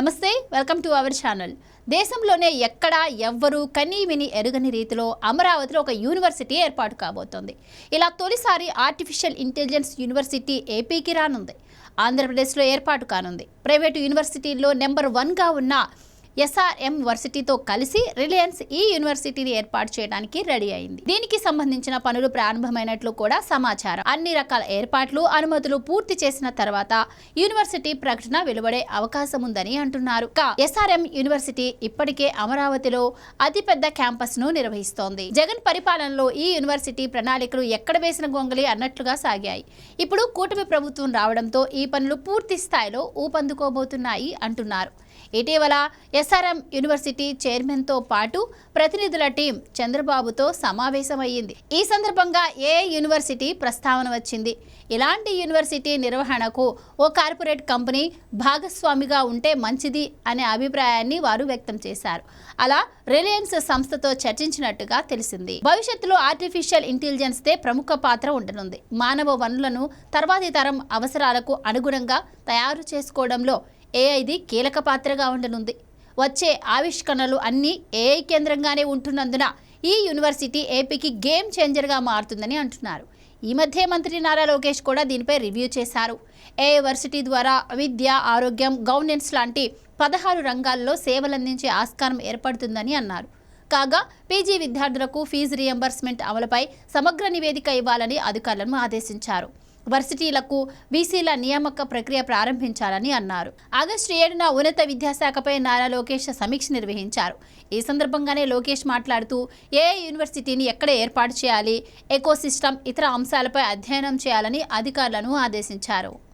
నమస్తే welcome to our channel. దేశంలోనే ఎక్కడా ఎవ్వరూ కనీ విని ఎరుగని రీతిలో అమరావతిలో ఒక యూనివర్సిటీ ఏర్పాటు కాబోతోంది. ఇలా తొలిసారి ఆర్టిఫిషియల్ ఇంటెలిజెన్స్ యూనివర్సిటీ ఏపీకి రానుంది. ఆంధ్రప్రదేశ్లో ఏర్పాటు కానుంది. ప్రైవేటు యూనివర్సిటీల్లో నెంబర్ వన్గా ఉన్న ఎస్ఆర్ఎం వర్సిటీతో కలిసి రిలయన్స్ ఈ యూనివర్సిటీని ఏర్పాటు చేయడానికి రెడీ అయింది. దీనికి సంబంధించిన పనులు ప్రారంభమైనట్లు కూడా సమాచారం. అన్ని రకాల ఏర్పాట్లు అనుమతులు పూర్తి చేసిన తర్వాత యూనివర్సిటీ ప్రకటన వెలువడే అవకాశం ఉందని అంటున్నారు. ఎస్ఆర్ఎం యూనివర్సిటీ ఇప్పటికే అమరావతిలో అతిపెద్ద క్యాంపస్ను నిర్వహిస్తోంది. జగన్ పరిపాలనలో ఈ యూనివర్సిటీ ప్రణాళికలు ఎక్కడ వేసిన గొంగలి అన్నట్లుగా సాగాయి. ఇప్పుడు కూటమి ప్రభుత్వం రావడంతో ఈ పనులు పూర్తి స్థాయిలో ఊపందుకోబోతున్నాయి అంటున్నారు. ఇటీవల ఎస్ఆర్ఎం యూనివర్సిటీ చైర్మన్తో పాటు ప్రతినిధుల టీం చంద్రబాబుతో సమావేశమయ్యింది. ఈ సందర్భంగా ఏ యూనివర్సిటీ ప్రస్తావన వచ్చింది? ఇలాంటి యూనివర్సిటీ నిర్వహణకు ఓ కార్పొరేట్ కంపెనీ భాగస్వామిగా ఉంటే మంచిది అనే అభిప్రాయాన్ని వారు వ్యక్తం చేశారు. అలా రిలయన్స్ సంస్థతో చర్చించినట్టుగా తెలిసింది. భవిష్యత్తులో ఆర్టిఫిషియల్ ఇంటెలిజెన్స్ దే ప్రముఖ పాత్ర ఉండనుంది. మానవ వనరులను తర్వాతి తరం అవసరాలకు అనుగుణంగా తయారు చేసుకోవడంలో ఏఐది కీలక పాత్రగా ఉండనుంది. వచ్చే ఆవిష్కరణలు అన్నీ ఏఐ కేంద్రంగానే ఉంటున్నందున ఈ యూనివర్సిటీ ఏపీకి గేమ్ చేంజర్గా మారుతుందని అంటున్నారు. ఈ మధ్య మంత్రి నారా లోకేష్ కూడా దీనిపై రివ్యూ చేశారు. ఏ వర్సిటీ ద్వారా విద్య ఆరోగ్యం గవర్నెన్స్ లాంటి పదహారు రంగాల్లో సేవలందించే ఆస్కారం ఏర్పడుతుందని అన్నారు. కాగా పీజీ విద్యార్థులకు ఫీజు రియంబర్స్మెంట్ అమలుపై సమగ్ర నివేదిక ఇవ్వాలని అధికారులను ఆదేశించారు. వర్సిటీలకు బీసీల నియామక ప్రక్రియ ప్రారంభించాలని అన్నారు. ఆగస్టు ఏడున ఉన్నత విద్యాశాఖపై నారా లోకేష్ సమీక్ష నిర్వహించారు. ఈ సందర్భంగానే లోకేష్ మాట్లాడుతూ ఏ యూనివర్సిటీని ఎక్కడ ఏర్పాటు చేయాలి ఎకోసిస్టమ్ ఇతర అంశాలపై అధ్యయనం చేయాలని అధికారులను ఆదేశించారు.